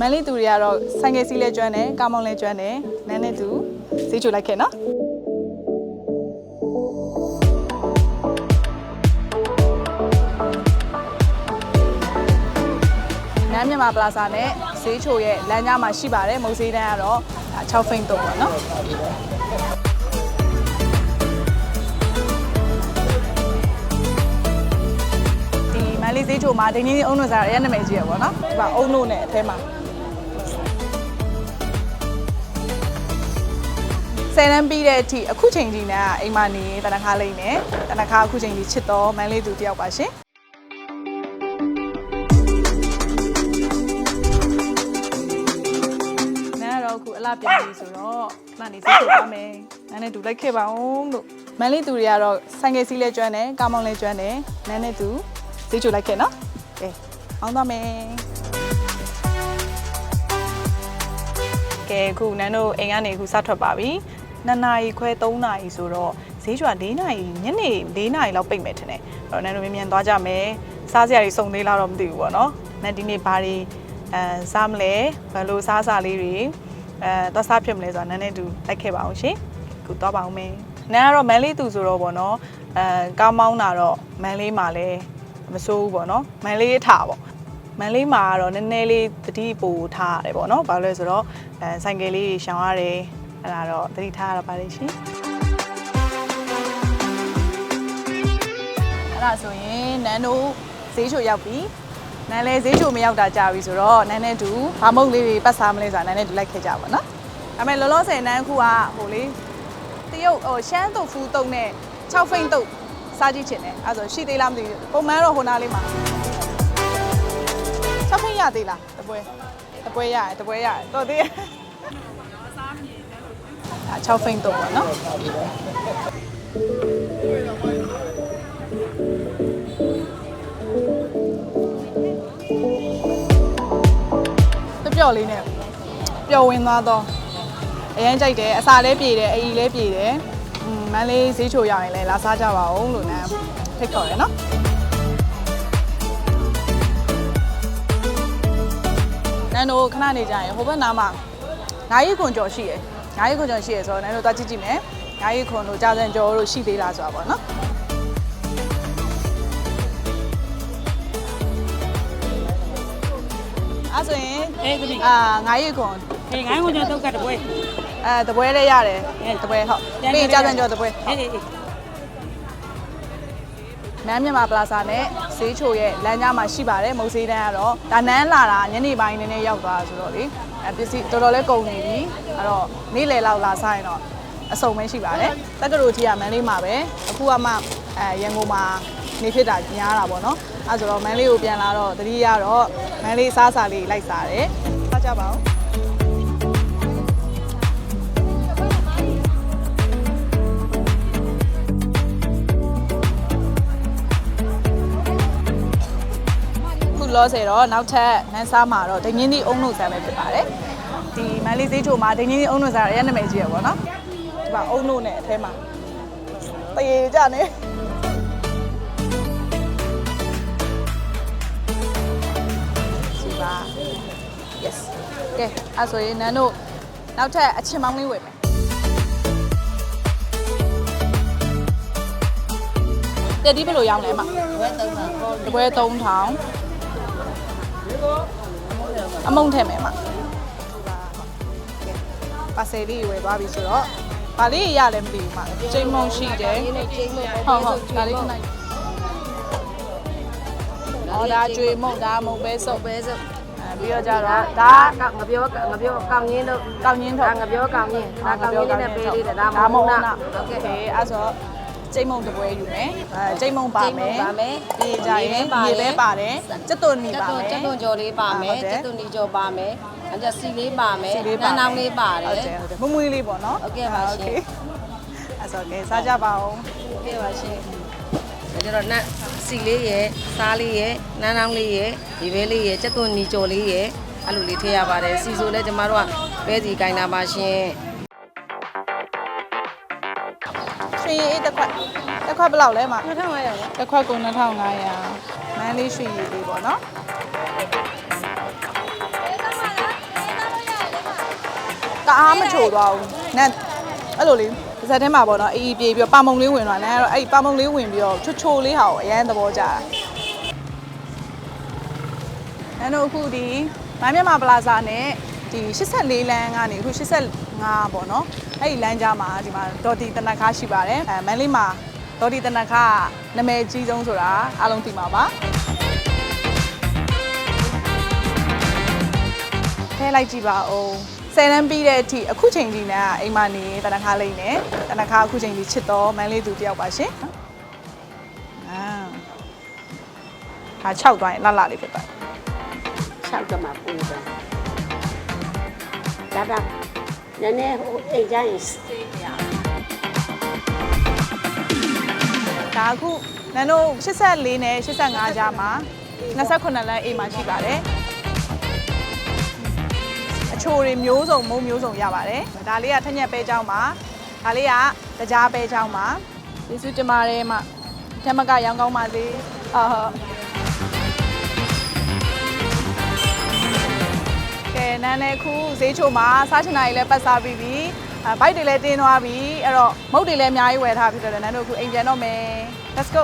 မန်လေးသူတွေကတော့ဆိုင်ကယ်စီးလဲကျွမ်းတယ်ကားမောင်းလဲကျွမ်းတယ်နန်းနဲ့သူဈေးချိုလိုက်ခဲ့နော်နန်းမြန်မာပလာဇာနဲ့ဈေးချိုရဲ့လမ်းကြားမှာရှိပါတယ်မုတ်ဈေးတန်းကတော့6ဖိန်တော့ပေါ့နော်ဒီမန်လေးဈေးချိုမှာဒင်းကြီးအုံးလို့စားရတဲ့နာမည်ကြီးရပေါ့နော်ဒီမှာအုံးလို့နဲ့အထဲမှာ ဆယ်တန်းပြီးတဲ့အထိအခုချိန်ကြီးနဲ့အိမ်မနေတနခါလိမ့်မယ်တနခါအခုချိန်ကြီးချစ်တော်မန်လေးသူတယောက်ပါရှင်နားတော့အခုအလှပြန်ပြီဆိုတော့မှန်နေစိတ်ထုတ်ပါမယ်နားနဲ့တူလိုက်ခဲ့ပါဦးလို့မန်လေးသူတွေကတော့ဆိုင်ကယ်စီးလဲကျွမ်းတယ်ကားမောင်းလဲကျွမ်းတယ်နားနဲ့တူစိတ်ချိုလိုက်ခဲ့နော်ကဲအောင်သွားမယ်ကဲအခုနန်းတို့အိမ်ကနေအခုစထွက်ပါပြီ 2နာရီခွဲ3နာရီဆိုတော့ဈေးကျွာ4နာရီညနေ4နာရီလောက်ပိတ်မယ်ထင်တယ်အဲ့တော့နန်းတို့မြန်မြန်သွားကြမယ်စားစရာတွေစုံသေးလားတော့မသိဘူးပေါ့နော်နန်းဒီနေ့ဘာတွေအဲစားမလဲဘယ်လိုစားစားလေးတွေအဲသွားစားဖြစ်မလဲဆိုတာနန်းနဲ့တူလိုက်ခဲ့ပါအောင်ရှင်အခုသွားပါအောင်မယ်နန်းကတော့မန်လေးသူဆိုတော့ပေါ့နော်အဲကားမောင်းတာတော့မန်လေးမှာလဲမစိုးဘူးပေါ့နော်မန်လေးထားပေါ့မန်လေးမှာကတော့နည်းနည်းလေးတတိပို့ထားရတယ်ပေါ့နော်။ဘာလို့လဲဆိုတော့အဲဆိုင်ကယ်လေးတွေရှောင်ရတယ်။ အဲ့ဒါတော့တတိထားရတာပါလေရှင်။အဲ့ဒါဆိုရင်နန်းတို့ဈေးချိုရောက်ပြီ။နန်းလည်းဈေးချိုမရောက်တာကြာပြီဆိုတော့နန်းနဲ့တူဘာမုတ်လေးတွေပတ်စားမလဲဆိုတာနန်းနဲ့တူလိုက်ခဲ့ကြပါနော်။ဒါပေမဲ့လောလောဆယ်နန်းခုကဟိုလေတရုတ်ဟိုရှမ်းတုတ်ဖူးတုတ်နဲ့6ဖိန်တုတ်စားကြည့်ချင်တယ်။အဲ့ဒါဆိုရှိသေးလားမသိဘူး။ပုံမှန်တော့ဟိုနားလေးမှာချက်ဖိတ်ရသေးလားတပွဲတပွဲရတယ်တပွဲရတယ်တော်သေးရဲ့အဲ 6ဖိတ်တော့ပေါ့နော်ပျော့ပျော့လေးနဲ့ပျော်ဝင်သွားတော့အရင်ကြိုက်တယ်အစာလည်းပြေတယ်အီလည်းပြေတယ်อืมမန်းလေးဈေးချိုရရင်လည်းလာစားကြပါဦးလို့နန်းဖိတ်ခေါ်ရနော်နန်းတို့ခဏနေကြရင်ဟိုဘက်နားမှာငါးရီခွန်ကျော်ရှိရယ် ငါးရီခွန်ကျော်ရှိရယ်ဆိုတော့နန်းတို့သွားကြည့်ကြည့်မယ်ငါးရီခွန်တို့ကြာစံကျော်တို့ရှိသေးလားဆိုတာပေါ့နော်အဲ့ဆိုရင်အေးသမီးအာငါးရီခွန်အေးငိုင်းကိုကျွန်တော်တုတ်ကတပွဲအဲတပွဲလေးရတယ်အေးတပွဲဟုတ်ပြီးရင်ကြာစံကျော်တပွဲအေးအေးအေး နန်းမြန်မာပလာဇာနဲ့ဈေးချိုရဲ့လမ်းကြားမှာရှိပါတယ်မုတ်ဈေးတန်းကတော့ဒါနန်းလာတာညနေပိုင်းနည်းနည်းရောက်သွားတာဆိုတော့လေအဲပစ္စည်းတော်တော်လေးကုန်နေပြီအဲ့တော့နေ့လယ်လောက်လာစားရင်တော့အစုံပဲရှိပါတယ်တက္ကသိုလ်ကြီးကမန်းလေးမှာပဲအခုကမှအဲရန်ကုန်မှာနေဖြစ်တာများတာပေါ့နော်အဲဆိုတော့မန်းလေးကိုပြန်လာတော့တတိယတော့မန်းလေးစားစာလေးလိုက်စားတယ်စားကြပါဦး လောဆယ်တော့နောက်ထပ်နန်းစားမှာတော့ဒင်းင်းဒီအုံလို့ဆန်ပဲဖြစ်ပါတယ်ဒီမန်လေးဈေးချိုမှာဒင်းင်းဒီအုံလို့ဆန်ရရဲ့နာမည်ကြီးရပါတော့ဒီမှာအုံလို့နဲ့အထဲမှာတရေကြနေစီပါ yes ကဲအဲ့ဆိုရင်နန်းတို့နောက်ထပ်အချင်းမောင်းလေးဝယ်မယ်တက်ဒီဘယ်လိုရောင်းလဲအမဝဲတုံးတာပေါ့တပွဲ3000 အမုံထည့်မယ်မှာပါဆယ်လေးဝယ်သွားပြီဆိုတော့ဗာလေးရလည်းမသိဘူးမှာချိန်မုံရှိတယ်ဟုတ်ဟုတ်ဒါလေးခဏအော်ဒါကျွေမုံဒါမုံပဲစုပ်ပဲစုပ်ပြီးတော့ကြတော့ဒါငပြောငပြောကောင်ရင်းတို့ကောင်ရင်းတို့ငပြောကောင်ရင်းဒါကောင်ရင်းနဲ့ပေးလေးတယ်ဒါမုံနာဟုတ်ကဲ့အဲအဲ့ဆို ချိန်မုံတပွဲယူမယ်အဲချိန်မုံပါမယ်ပါမယ်ပြီးကြရင်မြေပဲပါတယ်စက်သွန်နီကျက်ပါသွန်မယ်ကျက်သွန်ကြော်လေးပါမယ်ဟုတ်တယ်ကျက်သွန်ဒီကြော်ပါမယ်အကျစီလေးပါမယ်စီလေးနန်းနောင်လေးပါတယ်ဟုတ်တယ်ဟုတ်တယ်မွေးမွေးလေးပေါ့နော်ဟုတ်ကဲ့ပါရှင်အဲ့ဆိုကဲစားကြပါအောင်ဟုတ်ကဲ့ပါရှင်ဒါကြတော့နတ်စီလေးရယ်စားလေးရယ်နန်းနောင်လေးရယ်ဒီဘဲလေးရယ်ကျက်သွန်နီကြော်လေးရယ်အဲ့လိုလေးထည့်ရပါတယ်စီဆိုလဲကျမတို့ကပဲစီကိုင်းတာပါရှင် ရွှေရည်အေးတစ်ခွက်တစ်ခွက်ဘယ်လောက်လဲမ2500ရယ်တစ်ခွက်ကို2500မန်းလေးရွှေရည်လေးပေါ့နော်အားမချိုသွားဘူးနတ်အဲ့လိုလေးပါဇက်ထဲမှာပေါ့နော်အေးအေးပြေးပြီးတော့ပါမုံလေးဝင်သွားတယ်အဲ့တော့အဲ့ဒီပါမုံလေးဝင်ပြီးတော့ချိုချိုလေးဟာကိုအရန်သဘောကျတာအဲ့တော့အခုဒီမမ်းမြတ်မပလာဇာနဲ့ဒီ84လမ်းကနေအခု85ပေါ့နော် အဲ့ဒီလမ်းကြားမှာဒီမှာဒေါ်တီတနခါရှိပါတယ်အဲမန်းလေးမှာဒေါ်တီတနခါကနာမည်ကြီးဆုံးဆိုတာအားလုံးသိမှာပါထဲလိုက်ကြည့်ပါဦးဆယ်တန်းပြီးတဲ့အထိအခုချိန်ကြီးနဲ့အိမ်မနေတနခါလိမ့်နေတနခါအခုချိန်ကြီးချစ်တော်မန်းလေးသူတယောက်ပါရှင်အာဟာ6သွားရင်လှလှလေးဖြစ်ပါတယ်ဆောက်ကမှပူတယ်ဒါက နည်းနည်းဟိုအိမ်ကျရင်စေးရ ဒါအခုနန်းတို့84နဲ့85ကြားမှာ29လမ်းအိမ်မှာရှိပါတယ်အချိုတွေမျိုးစုံမုံမျိုးစုံရပါတယ်ဒါလေးကထက်ညက်ပဲเจ้าမှာဒါလေးကတကြားပဲเจ้าမှာယေစုတင်ပါတယ်မှာထက်မကရောင်းကောင်းပါစေအာ ကဲနန်းနဲ့ခုဈေးချိုမှာစားချင်တာကြီးလည်းပတ်စားပြီးပြီအဲဘိုက်တွေလည်းတင်းသွားပြီအဲ့တော့မုတ်တွေလည်းအများကြီးဝယ်ထားပြီးတော့နန်းတို့ခုအိမ်ပြန်တော့မယ် let's go